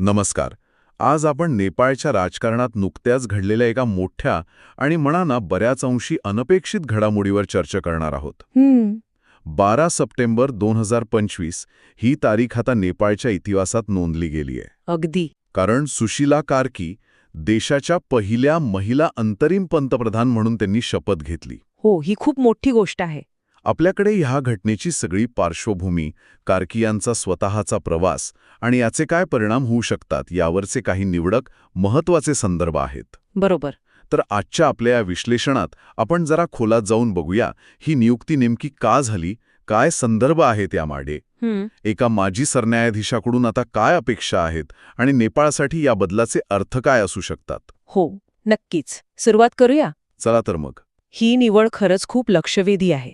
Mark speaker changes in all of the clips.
Speaker 1: नमस्कार. आज आपण नेपाळच्या राजकारणात नुकत्याच घडलेल्या एका मोठ्या आणि म्हणा ना बऱ्याच अंशी अनपेक्षित घडामोडीवर चर्चा करणार आहोत. बारा सप्टेंबर दोन हजार पंचवीस ही तारीख आता नेपाळच्या इतिहासात नोंदली गेली आहे.
Speaker 2: अगदी.
Speaker 1: कारण सुशीला कार्की देशाच्या पहिल्या महिला अंतरिम पंतप्रधान म्हणून त्यांनी शपथ घेतली.
Speaker 2: हो ही खूप मोठी गोष्ट आहे.
Speaker 1: आपल्याकडे ह्या घटनेची सगळी पार्श्वभूमी कार्की यांचा स्वतःचा प्रवास आणि याचे काय परिणाम होऊ शकतात यावरचे काही निवडक महत्त्वाचे संदर्भ आहेत.
Speaker 2: बरोबर.
Speaker 1: तर आजच्या आपल्या या विश्लेषणात आपण जरा खोलात जाऊन बघूया ही नियुक्ती नेमकी का झाली काय संदर्भ आहेत
Speaker 2: हम्म.
Speaker 1: एका माजी सरन्यायाधीशाकडून आता काय अपेक्षा आहेत आणि नेपाळसाठी या बदलाचे अर्थ काय असू शकतात?
Speaker 2: हो नक्कीच. सुरुवात करूया.
Speaker 1: चला तर मग.
Speaker 2: ही निवड खरंच खूप लक्षवेधी आहे.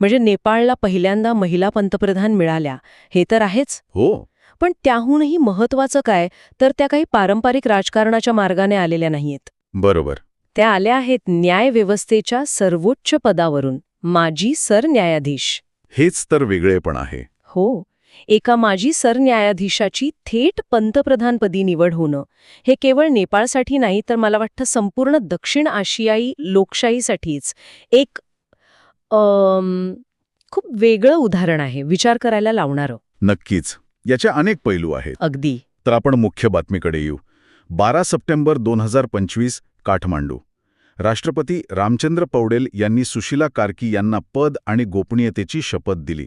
Speaker 2: म्हणजे नेपाळला पहिल्यांदा महिला पंतप्रधान मिळाल्या. हे तर आहेच.
Speaker 1: हो.
Speaker 2: पण त्याहूनही महत्वाचं काय तर त्या काही पारंपरिक राजकारणाच्या मार्गाने आलेल्या नाहीयेत.
Speaker 1: बरोबर.
Speaker 2: त्या आल्या आहेत न्याय व्यवस्थेच्या सर्वोच्च पदावरून. माजी सरन्यायाधीश.
Speaker 1: हेच तर वेगळेपण आहे.
Speaker 2: हो. एका माजी सरन्यायाधीशाची थेट पंतप्रधानपदी निवड होणं. हे केवळ नेपाळसाठी नाही तर मला वाटतं संपूर्ण दक्षिण आशियाई लोकशाहीसाठीच. एक खूप वेगळं उदाहरण आहे विचार करायला लावणारं.
Speaker 1: नक्कीच. याचे अनेक पैलू आहेत.
Speaker 2: अगदी.
Speaker 1: तर आपण मुख्य बातमीकडे येऊ. बारा सप्टेंबर दोन हजार पंचवीस काठमांडू. राष्ट्रपती रामचंद्र पौडेल यांनी सुशीला कार्की यांना पद आणि गोपनीयतेची शपथ दिली.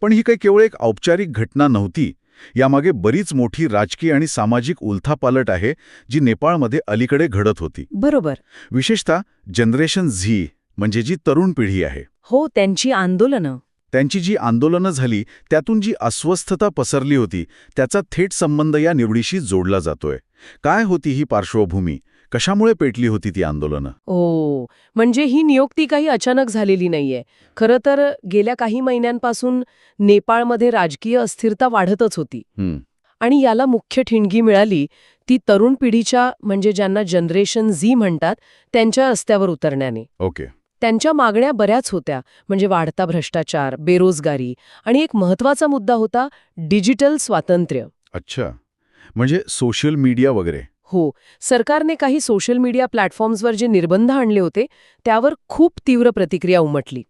Speaker 1: पण ही काही केवळ एक औपचारिक घटना नव्हती. यामागे बरीच मोठी राजकीय आणि सामाजिक उलथापालट आहे जी नेपाळमध्ये अलीकडे घडत होती.
Speaker 2: बरोबर.
Speaker 1: विशेषतः जनरेशन झी. म्हणजे जी तरुण पिढी आहे.
Speaker 2: हो त्यांची आंदोलनं.
Speaker 1: त्यांची जी आंदोलनं झाली त्यातून जी अस्वस्थता पसरली होती त्याचा थेट संबंध या निवडीशी जोडला जातोय. काय होती ही पार्श्वभूमी? कशामुळे पेटली होती ती आंदोलनं?
Speaker 2: हो म्हणजे ही नियुक्ती काही अचानक झालेली नाहीये. खरं तर गेल्या काही महिन्यांपासून नेपाळमध्ये राजकीय अस्थिरता वाढतच होती. आणि याला मुख्य ठिणगी मिळाली ती तरुण पिढीच्या म्हणजे ज्यांना जनरेशन झी म्हणतात त्यांच्या रस्त्यावर उतरण्याने.
Speaker 1: ओके.
Speaker 2: त्यांच्या मागण्या बऱ्याच होत्या म्हणजे वाढता भ्रष्टाचार बेरोजगारी आणि एक महत्त्वाचा मुद्दा होता डिजिटल स्वातंत्र्य.
Speaker 1: अच्छा. म्हणजे सोशल मीडिया वगैरे.
Speaker 2: हो. सरकारने काही सोशल मीडिया प्लॅटफॉर्म्सवर जे निर्बंध आणले होते त्यावर खूप तीव्र प्रतिक्रिया उमटली.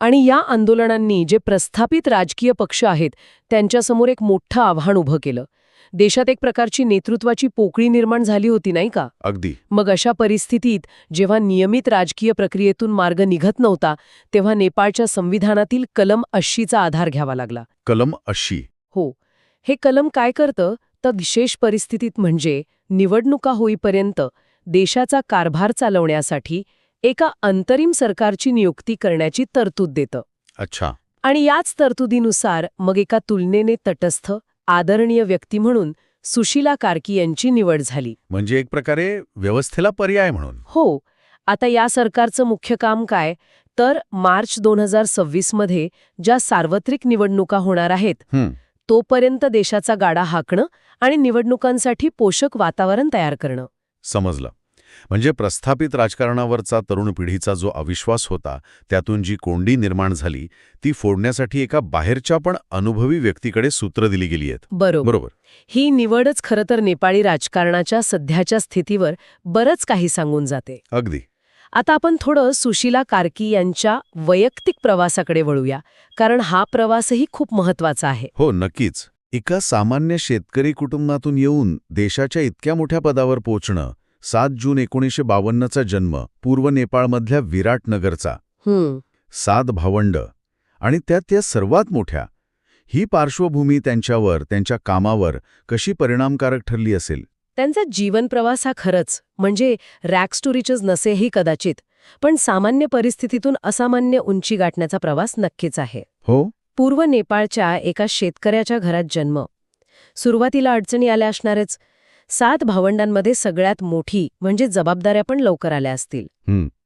Speaker 2: आणि या आंदोलनांनी जे प्रस्थापित राजकीय पक्ष आहेत त्यांच्यासमोर एक मोठं आव्हान उभं केलं. देशात एक प्रकारची नेतृत्वाची पोकळी निर्माण झाली होती नाही का?
Speaker 1: अगदी.
Speaker 2: मग अशा परिस्थितीत जेव्हा नियमित राजकीय प्रक्रियेतून मार्ग निघत नव्हता तेव्हा नेपाळच्या संविधानातील कलम अशीचा आधार घ्यावा लागला.
Speaker 1: कलम अशी
Speaker 2: हो. हे कलम काय करतं? तर विशेष परिस्थितीत म्हणजे निवडणुका होईपर्यंत देशाचा कारभार चालवण्यासाठी एका अंतरिम सरकारची नियुक्ती करण्याची तरतूद देतं.
Speaker 1: अच्छा.
Speaker 2: आणि याच तरतुदीनुसार मग एका तुलनेने तटस्थ आदरणीय व्यक्ती म्हणून सुशीला कार्की यांची निवड झाली.
Speaker 1: म्हणजे एक प्रकारे व्यवस्थेला पर्याय म्हणून.
Speaker 2: हो आता या सरकारचं मुख्य काम काय? तर मार्च दोन हजार सव्वीसमध्ये ज्या सार्वत्रिक निवडणुका होणार आहेत तोपर्यंत देशाचा गाडा हाकणं आणि निवडणुकांसाठी पोषक वातावरण तयार करणं.
Speaker 1: समजलं. म्हणजे प्रस्थापित राजकारणावरचा तरुण पिढीचा जो अविश्वास होता त्यातून जी कोंडी निर्माण झाली ती फोडण्यासाठी एका बाहेरच्या पण अनुभवी व्यक्तीकडे सूत्र दिली गेली आहेत.
Speaker 2: बरोबर.
Speaker 1: बरोबर.
Speaker 2: ही निवडच खरं तर नेपाळी राजकारणाच्या सध्याच्या स्थितीवर बरंच काही सांगून जाते.
Speaker 1: अगदी.
Speaker 2: आता आपण थोडं सुशीला कार्की यांच्या वैयक्तिक प्रवासाकडे वळूया कारण हा प्रवासही खूप महत्त्वाचा आहे.
Speaker 1: हो नक्कीच. एका सामान्य शेतकरी कुटुंबातून येऊन देशाच्या इतक्या मोठ्या पदावर पोचणं सात जून एकोणीसशे बावन्नचा जन्म पूर्व नेपाळमधल्या विराटनगरचा सात भावंड. आणि त्यात त्या सर्वात मोठ्या. ही पार्श्वभूमी त्यांच्यावर त्यांच्या कामावर कशी परिणामकारक ठरली असेल?
Speaker 2: त्यांचा जीवन प्रवास हा खरंच म्हणजे रॅक्स टू रिचेस नसेही कदाचित पण सामान्य परिस्थितीतून असामान्य उंची गाठण्याचा प्रवास नक्कीच आहे.
Speaker 1: हो?
Speaker 2: पूर्व नेपाळच्या एका शेतकऱ्याच्या घरात जन्म. सुरुवातीला अडचणी आल्या असणारच सात भावंडांमध्ये सगळ्यात मोठी म्हणजे जबाबदाऱ्या पण लवकर आल्या असतील.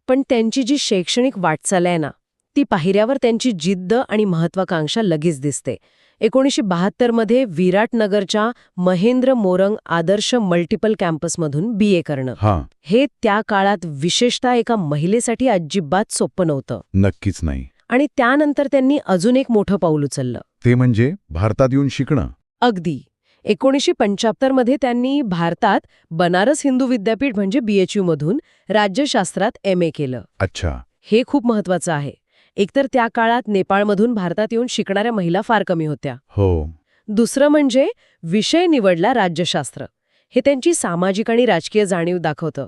Speaker 2: पण त्यांची जी शैक्षणिक वाटचाल आहे ना ती पाहिऱ्यावर त्यांची जिद्द आणि महत्वाकांक्षा लगेच दिसते. एकोणीसशे बहात्तरमध्ये विराटनगरच्या महेंद्र मोरंग आदर्श मल्टिपल कॅम्पसमधून बी ए करणं.
Speaker 1: हां.
Speaker 2: हे त्या काळात विशेषतः एका महिलेसाठी अजिबात सोपं नव्हतं.
Speaker 1: नक्कीच नाही.
Speaker 2: आणि त्यानंतर त्यांनी अजून एक मोठं पाऊल उचललं.
Speaker 1: ते म्हणजे भारतात येऊन शिकणं.
Speaker 2: अगदी. एकोणीसशे पंच्याहत्तरमध्ये त्यांनी भारतात बनारस हिंदू विद्यापीठ म्हणजे बीएचयू मधून राज्यशास्त्रात एम ए केलं.
Speaker 1: अच्छा.
Speaker 2: हे खूप महत्वाचं आहे. एकतर त्या काळात नेपाळमधून भारतात येऊन शिकणाऱ्या महिला फार कमी होत्या.
Speaker 1: हो.
Speaker 2: दुसरं म्हणजे विषय निवडला राज्यशास्त्र. हे त्यांची सामाजिक आणि राजकीय जाणीव दाखवतं.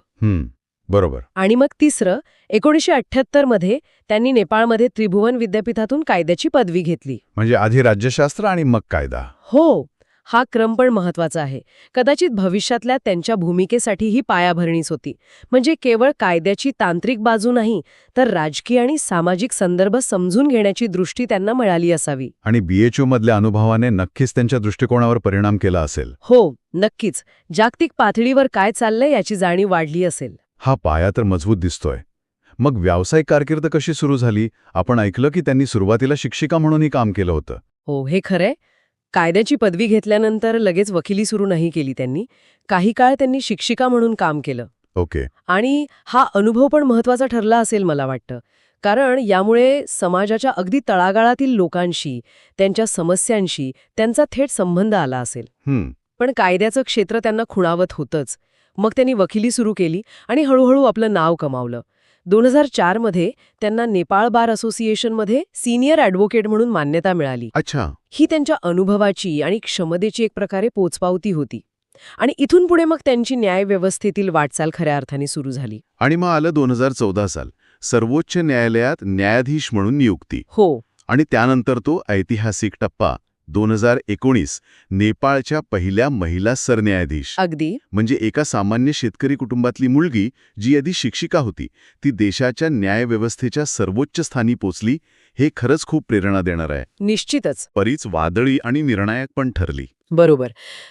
Speaker 1: बरोबर.
Speaker 2: आणि मग तिसरं एकोणीसशे अठ्ठ्याहत्तरमध्ये त्यांनी नेपाळमध्ये त्रिभुवन विद्यापीठातून कायद्याची पदवी घेतली.
Speaker 1: म्हणजे आधी राज्यशास्त्र आणि मग कायदा.
Speaker 2: हो. हा क्रम पण महत्त्वाचा आहे. कदाचित भविष्यातल्या त्यांच्या भूमिकेसाठी ही पायाभरणीच होती. म्हणजे केवळ कायद्याची तांत्रिक बाजू नाही तर राजकीय आणि सामाजिक संदर्भ समजून घेण्याची दृष्टी त्यांना मिळाली असावी.
Speaker 1: आणि बीएचयू मधल्या अनुभवाने नक्कीच त्यांच्या दृष्टिकोनावर परिणाम केला असेल.
Speaker 2: हो नक्कीच. जागतिक पातळीवर काय चाललंय याची जाणीव वाढली असेल.
Speaker 1: हा पाया तर मजबूत दिसतोय. मग व्यावसायिक कारकीर्द कशी सुरू झाली? आपण ऐकलं की त्यांनी सुरुवातीला शिक्षिका म्हणूनही काम केलं होतं.
Speaker 2: हो हे खरंय. कायद्याची पदवी घेतल्यानंतर लगेच वकिली सुरू नाही केली त्यांनी. काही काळ त्यांनी शिक्षिका म्हणून काम केलं.
Speaker 1: ओके.
Speaker 2: आणि हा अनुभव पण महत्त्वाचा ठरला असेल मला वाटतं. कारण यामुळे समाजाच्या अगदी तळागाळातील लोकांशी त्यांच्या समस्यांशी त्यांचा थेट संबंध आला असेल. पण कायद्याचं क्षेत्र त्यांना खुणावत होतंच. मग त्यांनी वकिली सुरू केली आणि हळूहळू आपलं नाव कमावलं. दोन हजार चारमध्ये त्यांना नेपाळ बार असोसिएशनमध्ये सिनियर ॲडव्होकेट म्हणून मान्यता मिळाली.
Speaker 1: अच्छा.
Speaker 2: ही त्यांच्या अनुभवाची आणि क्षमतेची एक प्रकारे पोचपावती होती. आणि इथून पुढे मग त्यांची न्यायव्यवस्थेतील वाटचाल खऱ्या अर्थाने सुरू झाली.
Speaker 1: आणि मग आलं दोन हजार चौदा साल. सर्वोच्च न्यायालयात न्यायाधीश म्हणून नियुक्ती.
Speaker 2: हो.
Speaker 1: आणि त्यानंतर तो ऐतिहासिक टप्पा दोन हजार एकोणीस नेपाळच्या पहिल्या महिला सरन्यायाधीश.
Speaker 2: अगदी.
Speaker 1: म्हणजे एका सामान्य शेतकरी कुटुंबातली मुलगी जी आधी शिक्षिका होती ती देशाच्या न्यायव्यवस्थेच्या सर्वोच्च स्थानी पोचली हे खरंच खूप प्रेरणा देणार आहे.
Speaker 2: निश्चितच.
Speaker 1: बरीच वादळी आणि निर्णायक पण ठरली.
Speaker 2: बरोबर.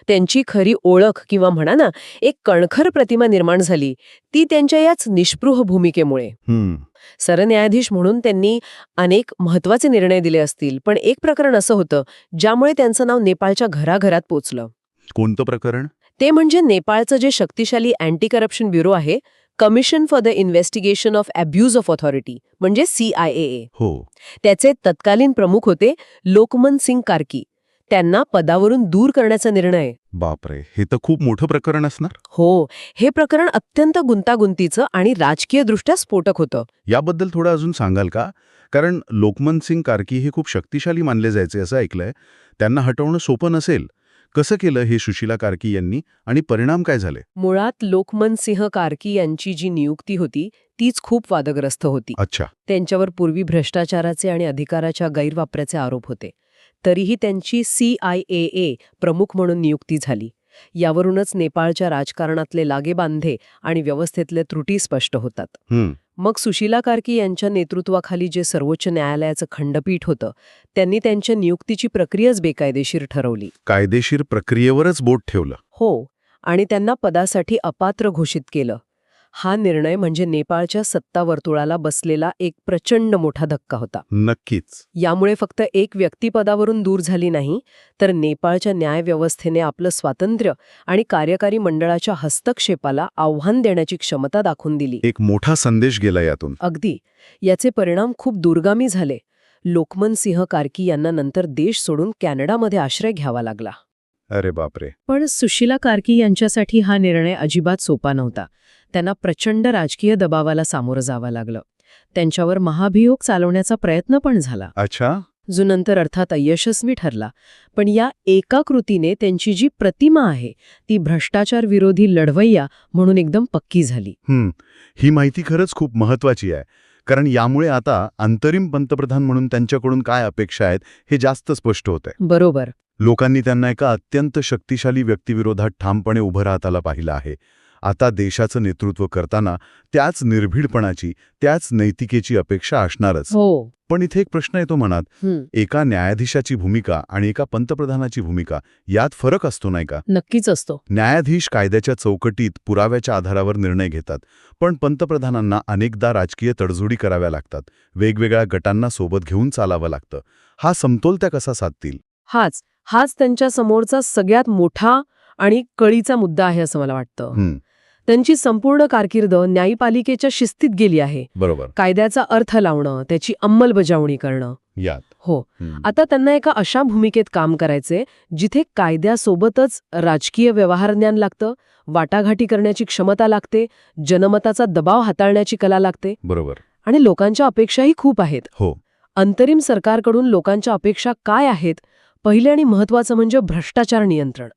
Speaker 2: त्यांची खरी ओळख किंवा म्हणा ना एक कणखर प्रतिमा निर्माण झाली ती त्यांच्या याच निष्पृह भूमिकेमुळे.
Speaker 1: हम्म.
Speaker 2: सरन्यायाधीश म्हणून त्यांनी अनेक महत्त्वाचे निर्णय दिले असतील पण एक प्रकरण असं होतं ज्यामुळे त्यांचं नाव नेपाळच्या घराघरात पोचलं.
Speaker 1: कोणतं प्रकरण?
Speaker 2: ते म्हणजे नेपाळचं जे शक्तिशाली अँटी करप्शन ब्युरो आहे commission for the investigation of abuse of authority म्हणजे सीआयए
Speaker 1: हो.
Speaker 2: त्याचे तत्कालीन प्रमुख होते लोकमन सिंग कार्की. त्यांना पदावरून दूर करण्याचा निर्णय.
Speaker 1: बापरे हे तर खूप मोठं प्रकरण असणार.
Speaker 2: हो हे प्रकरण अत्यंत गुंतागुंतीचं आणि राजकीयदृष्ट्या स्फोटक होतं.
Speaker 1: याबद्दल थोडं अजून सांगाल का? कारण लोकमन सिंग कार्की हे खूप शक्तिशाली मानले जायचे असं ऐकलंय. त्यांना हटवणं सोपं नसेल. कसं केलं हे सुशीला कार्की यांनी आणि परिणाम काय झाले?
Speaker 2: मुळात लोकमन सिंह कार्की यांची जी नियुक्ती होती तीच खूप वादग्रस्त होती.
Speaker 1: अच्छा.
Speaker 2: त्यांच्यावर पूर्वी भ्रष्टाचाराचे आणि अधिकाराच्या गैरवापराचे आरोप होते. तरीही त्यांची सीआयएए प्रमुख म्हणून नियुक्ती झाली. यावरूनच नेपाळच्या राजकारणातले लागेबांधे आणि व्यवस्थेतले त्रुटी स्पष्ट होतात. मग सुशीला कार्की यांच्या नेतृत्वाखाली जे सर्वोच्च न्यायालयाचं खंडपीठ होतं त्यांनी त्यांच्या नियुक्तीची प्रक्रियाच बेकायदेशीर ठरवली.
Speaker 1: कायदेशीर प्रक्रियेवरच बोट ठेवलं.
Speaker 2: हो आणि त्यांना पदासाठी अपात्र घोषित केलं. हा निर्णय म्हणजे नेपाळच्या सत्ता वर्तुळाला बसलेला एक प्रचंड मोठा धक्का होता.
Speaker 1: नक्कीच.
Speaker 2: यामुळे फक्त एक व्यक्ती पदावरून दूर झाली नाही तर नेपाळच्या न्यायव्यवस्थेने आपलं स्वातंत्र्य आणि कार्यकारी मंडळाच्या हस्तक्षेपाला आव्हान देण्याची क्षमता दाखवून दिली.
Speaker 1: एक मोठा संदेश गेला यातून.
Speaker 2: अगदी. याचे परिणाम खूप दूरगामी झाले. लोकमन सिंह कार्की यांना नंतर देश सोडून कॅनडामध्ये आश्रय घ्यावा लागला.
Speaker 1: अरे बापरे.
Speaker 2: पण सुशीला कार्की यांच्यासाठी हा निर्णय अजिबात सोपा नव्हता. त्यांना प्रचंड राजकीय दबावाला सामोरं जावं लागलं. त्यांच्यावर महाभियोग चालवण्याचा प्रयत्न पण झाला.
Speaker 1: अच्छा.
Speaker 2: जो नंतर अर्थात अयशस्वी ठरला. पण या एका कृतीने त्यांची जी प्रतिमा आहे ती भ्रष्टाचार विरोधी लढवय्या म्हणून एकदम पक्की झाली.
Speaker 1: हम्म. ही माहिती खरंच खूप महत्वाची आहे. कारण यामुळे आता अंतरिम पंतप्रधान म्हणून त्यांच्याकडून काय अपेक्षा आहेत हे जास्त स्पष्ट होत आहे
Speaker 2: बरोबर.
Speaker 1: लोकांनी त्यांना एका अत्यंत शक्तिशाली व्यक्तिविरोधात ठामपणे उभं राहताना पाहिलं आहे. आता देशाचं नेतृत्व करताना त्याच निर्भीडपणाची त्याच नैतिकेची अपेक्षा असणारच.
Speaker 2: हो.
Speaker 1: पण इथे एक प्रश्न येतो मनात. एका न्यायाधीशाची भूमिका आणि एका पंतप्रधानाची भूमिका यात फरक असतो नाही का?
Speaker 2: नक्कीच असतो.
Speaker 1: न्यायाधीश कायद्याच्या चौकटीत पुराव्याच्या आधारावर निर्णय घेतात पण पंतप्रधानांना अनेकदा राजकीय तडजोडी कराव्या लागतात. वेगवेगळ्या गटांना सोबत घेऊन चालावं लागतं. हा समतोल त्या कसा साधतील?
Speaker 2: हाच हाच त्यांच्या समोरचा सगळ्यात मोठा आणि कळीचा मुद्दा आहे असं मला वाटतं. त्यांची संपूर्ण कारकीर्द न्यायपालिकेच्या शिस्तीत गेली आहे.
Speaker 1: बरोबर.
Speaker 2: कायद्याचा अर्थ लावणं त्याची अंमलबजावणी करणं.
Speaker 1: यात
Speaker 2: हो. आता त्यांना एका अशा भूमिकेत काम करायचे जिथे कायद्यासोबतच राजकीय व्यवहार ज्ञान लागतं वाटाघाटी करण्याची क्षमता लागते जनमताचा दबाव हाताळण्याची कला लागते.
Speaker 3: बरोबर.
Speaker 2: आणि लोकांच्या अपेक्षाही खूप आहेत.
Speaker 3: हो.
Speaker 2: अंतरिम सरकारकडून लोकांच्या अपेक्षा काय आहेत? पहिले आणि महत्वाचं म्हणजे भ्रष्टाचार नियंत्रण.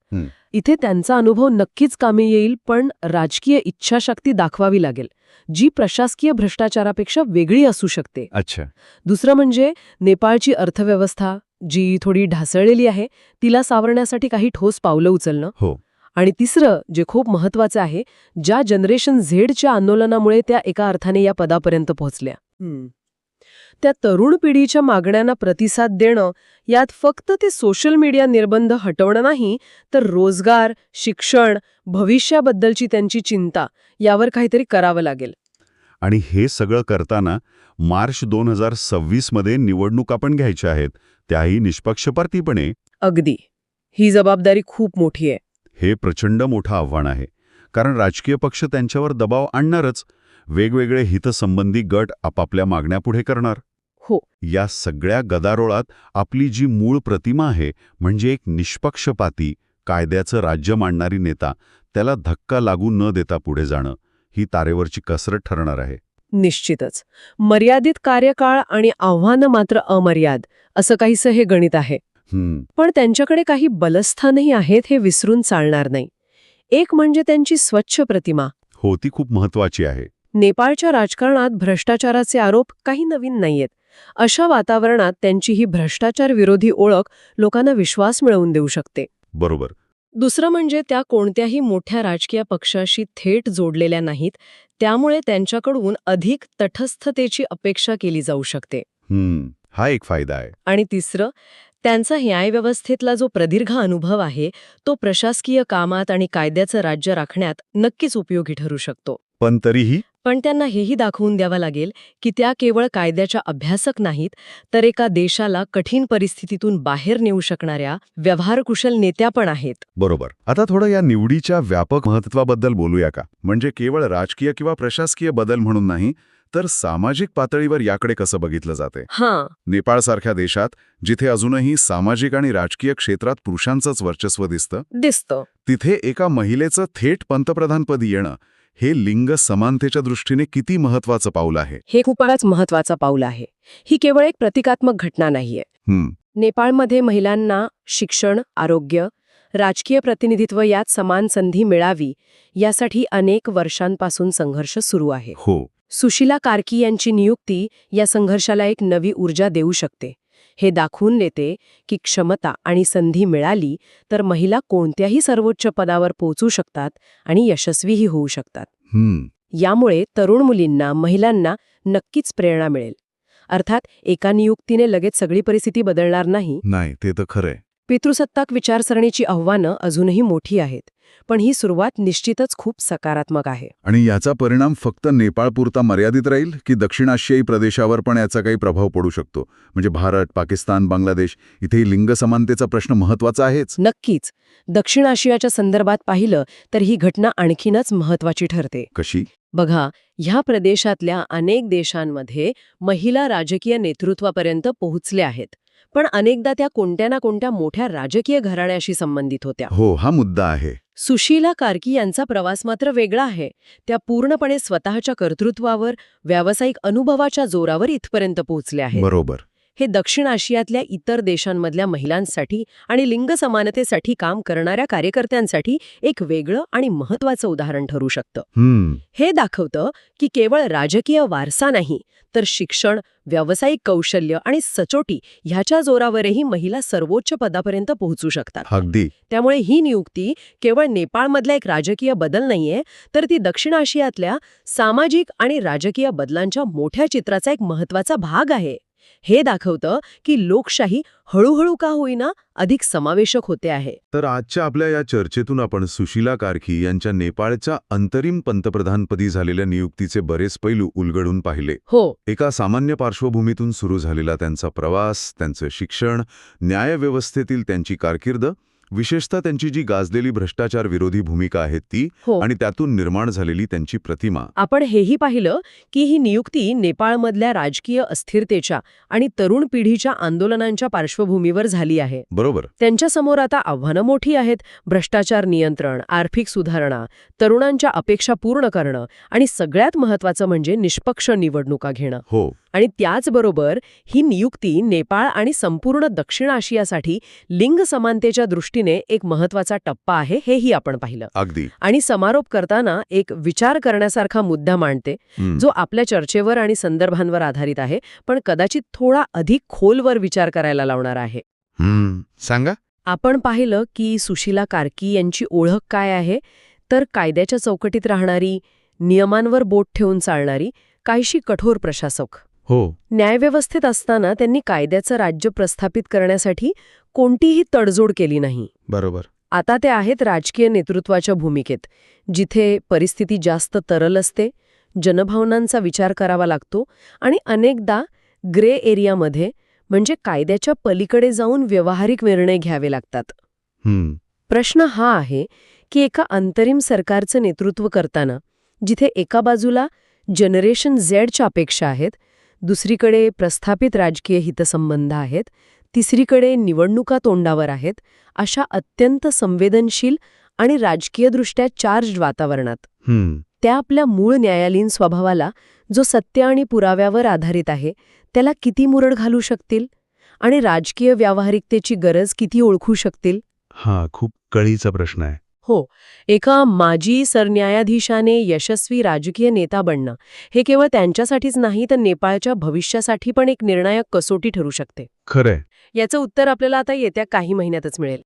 Speaker 2: इथे त्यांचा अनुभव नक्कीच कामी येईल पण राजकीय इच्छाशक्ती दाखवावी लागेल जी प्रशासकीय भ्रष्टाचारापेक्षा वेगळी असू शकते.
Speaker 3: अच्छा.
Speaker 2: दुसरं म्हणजे नेपाळची अर्थव्यवस्था जी थोडी ढासळलेली आहे तिला सावरण्यासाठी काही ठोस पावलं उचलणं.
Speaker 3: हो.
Speaker 2: आणि तिसरं जे खूप महत्वाचं आहे ज्या जनरेशन झेडच्या आंदोलनामुळे त्या एका अर्थाने या पदापर्यंत पोहोचल्या. त्या तरुण पिढीच्या मागण्यांना प्रतिसाद देणं यात फक्त ते सोशल मीडिया निर्बंध हटवणं नाही तर रोजगार शिक्षण भविष्याबद्दलची त्यांची चिंता यावर काहीतरी करावं लागेल.
Speaker 1: आणि हे सगळं करताना मार्च दोन हजार सव्वीसमध्ये निवडणुका पण घ्यायच्या आहेत. त्याही निष्पक्षपातीपणे
Speaker 2: अगदी. ही जबाबदारी खूप मोठी आहे.
Speaker 1: हे प्रचंड मोठं आव्हान आहे. कारण राजकीय पक्ष त्यांच्यावर दबाव आणणारच. वेगवेगळे हितसंबंधी गट आपापल्या मागण्या पुढे करणार.
Speaker 2: हो.
Speaker 1: या सगळ्या गदारोळात आपली जी मूळ प्रतिमा आहे म्हणजे एक निष्पक्षपाती कायद्याचं राज्य मांडणारी नेता त्याला धक्का लागू न देता पुढे जाणं ही तारेवरची कसरत ठरणार आहे.
Speaker 2: निश्चितच. मर्यादित कार्यकाळ आणि आव्हानं मात्र अमर्याद असं काहीसं हे गणित आहे. पण त्यांच्याकडे काही बलस्थानही आहेत हे विसरून चालणार नाही. एक म्हणजे त्यांची स्वच्छ प्रतिमा.
Speaker 1: हो ती खूप महत्वाची आहे.
Speaker 2: नेपाळच्या राजकारणात भ्रष्टाचाराचे आरोप काही नवीन नाहीयेत. अशा वातावरणात त्यांची ही भ्रष्टाचार विरोधी ओळख लोकांना विश्वास मिळवून देऊ शकते.
Speaker 1: बरोबर.
Speaker 2: दुसरं म्हणजे त्या कोणत्याही मोठ्या राजकीय पक्षाशी थेट जोडलेल्या नाहीत त्यामुळे त्यांच्याकडून अधिक तटस्थतेची अपेक्षा केली जाऊ शकते.
Speaker 1: हम्म हा एक फायदा आहे.
Speaker 2: आणि तिसरं त्यांचा न्यायव्यवस्थेतला जो प्रदीर्घ अनुभव आहे तो प्रशासकीय कामात आणि कायद्याचं राज्य राखण्यात नक्कीच उपयोगी ठरू शकतो.
Speaker 1: पण तरीही
Speaker 2: पण त्यांना हेही दाखवून द्यावं लागेल की त्या केवळ कायद्याच्या अभ्यासक नाहीत तर एका देशाला कठीण परिस्थितीतून बाहेर नेऊ शकणाऱ्या व्यवहारकुशल नेत्या पण आहेत.
Speaker 1: बरोबर. आता थोडं या निवडीच्या व्यापक महत्वाबद्दल बोलूया का? म्हणजे केवळ राजकीय किंवा प्रशासकीय बदल म्हणून नाही तर सामाजिक पातळीवर याकडे कसं बघितलं जाते?
Speaker 2: हां.
Speaker 1: नेपाळसारख्या देशात जिथे अजूनही सामाजिक आणि राजकीय क्षेत्रात पुरुषांचंच वर्चस्व दिसतं
Speaker 2: दिसतं.
Speaker 1: तिथे एका महिलेचं थेट पंतप्रधानपदी येणं हे लिंग समानतेच्या दृष्टीने किती महत्वाचं पाऊल आहे?
Speaker 2: हे खूपच महत्वाचं पाऊल आहे. ही केवळ एक प्रतिकात्मक घटना नाहीये. नेपाळमध्ये महिलांना शिक्षण आरोग्य राजकीय प्रतिनिधित्व यात समान संधी मिळावी यासाठी अनेक वर्षांपासून संघर्ष सुरू आहे.
Speaker 1: हो.
Speaker 2: सुशीला कार्की यांची नियुक्ती या संघर्षाला एक नवी ऊर्जा देऊ शकते. हे दाखवून देते की क्षमता आणि संधी मिळाली तर महिला कोणत्याही सर्वोच्च पदावर पोहोचू शकतात आणि यशस्वीही होऊ शकतात. यामुळे तरुण मुलींना महिलांना नक्कीच प्रेरणा मिळेल. अर्थात एका नियुक्तीने लगेच सगळी परिस्थिती बदलणार नाही.
Speaker 1: नाही ते तर खरंय.
Speaker 2: पितृसत्ताक विचारसरणीची आव्हानं अजूनही मोठी आहेत. पण ही सुरुवात निश्चितच खूप सकारात्मक आहे.
Speaker 1: आणि याचा परिणाम फक्त नेपाळपुरता मर्यादित राहील की दक्षिण आशियाई प्रदेशावर पण याचा काही प्रभाव पडू शकतो? म्हणजे भारत पाकिस्तान बांगलादेश इथेही लिंग समानतेचा प्रश्न महत्त्वाचा आहेच?
Speaker 2: नक्कीच. दक्षिण आशियाच्या संदर्भात पाहिलं तर ही घटना आणखीनच महत्वाची ठरते.
Speaker 1: कशी?
Speaker 2: बघा ह्या प्रदेशातल्या अनेक देशांमध्ये महिला राजकीय नेतृत्वापर्यंत पोहोचल्या आहेत. पण अनेकदा त्या कोणत्या ना कोणत्या मोठ्या राजकीय घराण्याशी संबंधित होत्या.
Speaker 1: हो हा मुद्दा आहे.
Speaker 2: सुशीला कार्की यांचा प्रवास मात्र वेगळा आहे. त्या पूर्णपणे स्वतःच्या कर्तृत्वावर व्यावसायिक अनुभवाच्या जोरावर इथपर्यंत पोहोचल्या आहेत.
Speaker 1: बरोबर.
Speaker 2: हे दक्षिण आशियातल्या इतर देशांमधल्या महिलांसाठी आणि लिंग समानतेसाठी काम करणाऱ्या कार्यकर्त्यांसाठी एक वेगळं आणि महत्वाचं उदाहरण ठरू शकतं. हे दाखवतं की केवळ राजकीय वारसा नाही तर शिक्षण व्यावसायिक कौशल्य आणि सचोटी ह्याच्या जोरावरही महिला सर्वोच्च पदापर्यंत पोहोचू शकतात.
Speaker 1: अगदी.
Speaker 2: त्यामुळे ही नियुक्ती केवळ नेपाळमधला एक राजकीय बदल नाहीये तर ती दक्षिण आशियातल्या सामाजिक आणि राजकीय बदलांच्या मोठ्या चित्राचा एक महत्त्वाचा भाग आहे. हे दाखवतं की लोकशाही हळूहळू का होईना अधिक समावेशक होते आहे.
Speaker 1: तर आजच्या आपल्या या चर्चेतून आपण सुशीला कार्की यांच्या नेपाळच्या अंतरिम पंतप्रधानपदी झालेल्या नियुक्तीचे बरेच पैलू उलगडून पाहिले.
Speaker 2: हो.
Speaker 1: एका सामान्य पार्श्वभूमीतून सुरू झालेला त्यांचा प्रवास त्यांचं शिक्षण न्यायव्यवस्थेतील त्यांची कारकीर्द
Speaker 4: विशेषतः त्यांची जी गाजलेली भ्रष्टाचार विरोधी भूमिका आहे ती
Speaker 2: हो.
Speaker 4: आणि त्यातून निर्माण झालेली त्यांची प्रतिमा.
Speaker 2: आपण हेही पाहिलं की ही नियुक्ती नेपाळमधल्या राजकीय अस्थिरतेच्या आणि तरुण पिढीच्या आंदोलनांच्या पार्श्वभूमीवर झाली आहे.
Speaker 4: बरोबर.
Speaker 2: त्यांच्यासमोर आता आव्हानं मोठी आहेत. भ्रष्टाचार नियंत्रण आर्थिक सुधारणा तरुणांच्या अपेक्षा पूर्ण करणं आणि सगळ्यात महत्त्वाचं म्हणजे निष्पक्ष निवडणुका घेणं.
Speaker 4: हो.
Speaker 2: आणि त्याचबरोबर ही नियुक्ती नेपाळ आणि संपूर्ण दक्षिण आशियासाठी लिंग समानतेच्या दृष्टीने एक महत्त्वाचा टप्पा आहे हेही आपण पाहिलं.
Speaker 4: अगदी.
Speaker 2: आणि समारोप करताना एक विचार करण्यासारखा मुद्दा मांडते जो आपल्या चर्चेवर आणि संदर्भांवर आधारित आहे पण कदाचित थोडा अधिक खोलवर विचार करायला लावणार आहे.
Speaker 1: सांगा.
Speaker 2: आपण पाहिलं की सुशीला कार्की यांची ओळख काय आहे? तर कायद्याच्या चौकटीत राहणारी नियमांवर बोट ठेवून चालणारी काहीशी कठोर प्रशासक.
Speaker 1: हो.
Speaker 2: न्यायव्यवस्थेत असताना त्यांनी कायद्याचं राज्य प्रस्थापित करण्यासाठी कोणतीही तडजोड केली नाही.
Speaker 1: बरोबर.
Speaker 2: आता ते आहेत राजकीय नेतृत्वाच्या भूमिकेत जिथे परिस्थिती जास्त तरल असते जनभावनांचा विचार करावा लागतो आणि अनेकदा ग्रे एरियामध्ये म्हणजे कायद्याच्या पलीकडे जाऊन व्यावहारिक निर्णय घ्यावे लागतात.
Speaker 1: हम्म.
Speaker 2: प्रश्न हा आहे की एका अंतरिम सरकारचं नेतृत्व करताना जिथे एका बाजूला जनरेशन झेडच्या अपेक्षा आहेत दुसरीकडे प्रस्थापित राजकीय हितसंबंध आहेत तिसरीकडे निवडणुका तोंडावर आहेत अशा अत्यंत संवेदनशील आणि राजकीयदृष्ट्या चार्ज्ड वातावरणात. त्या आपल्या मूळ न्यायालयीन स्वभावाला जो सत्य आणि पुराव्यावर आधारित आहे त्याला किती मुरड घालू शकतील? आणि राजकीय व्यावहारिकतेची गरज किती ओळखू शकतील?
Speaker 1: हा खूप कळीचा प्रश्न आहे.
Speaker 2: हो एका माजी सरन्यायाधीशाने यशस्वी राजकीय नेता बनणं हे केवळ त्यांच्यासाठीच नाही तर नेपाळच्या भविष्यासाठी पण एक निर्णायक कसोटी ठरू शकते.
Speaker 1: खरंय.
Speaker 2: याचं उत्तर आपल्याला आता येत्या काही महिन्यातच मिळेल.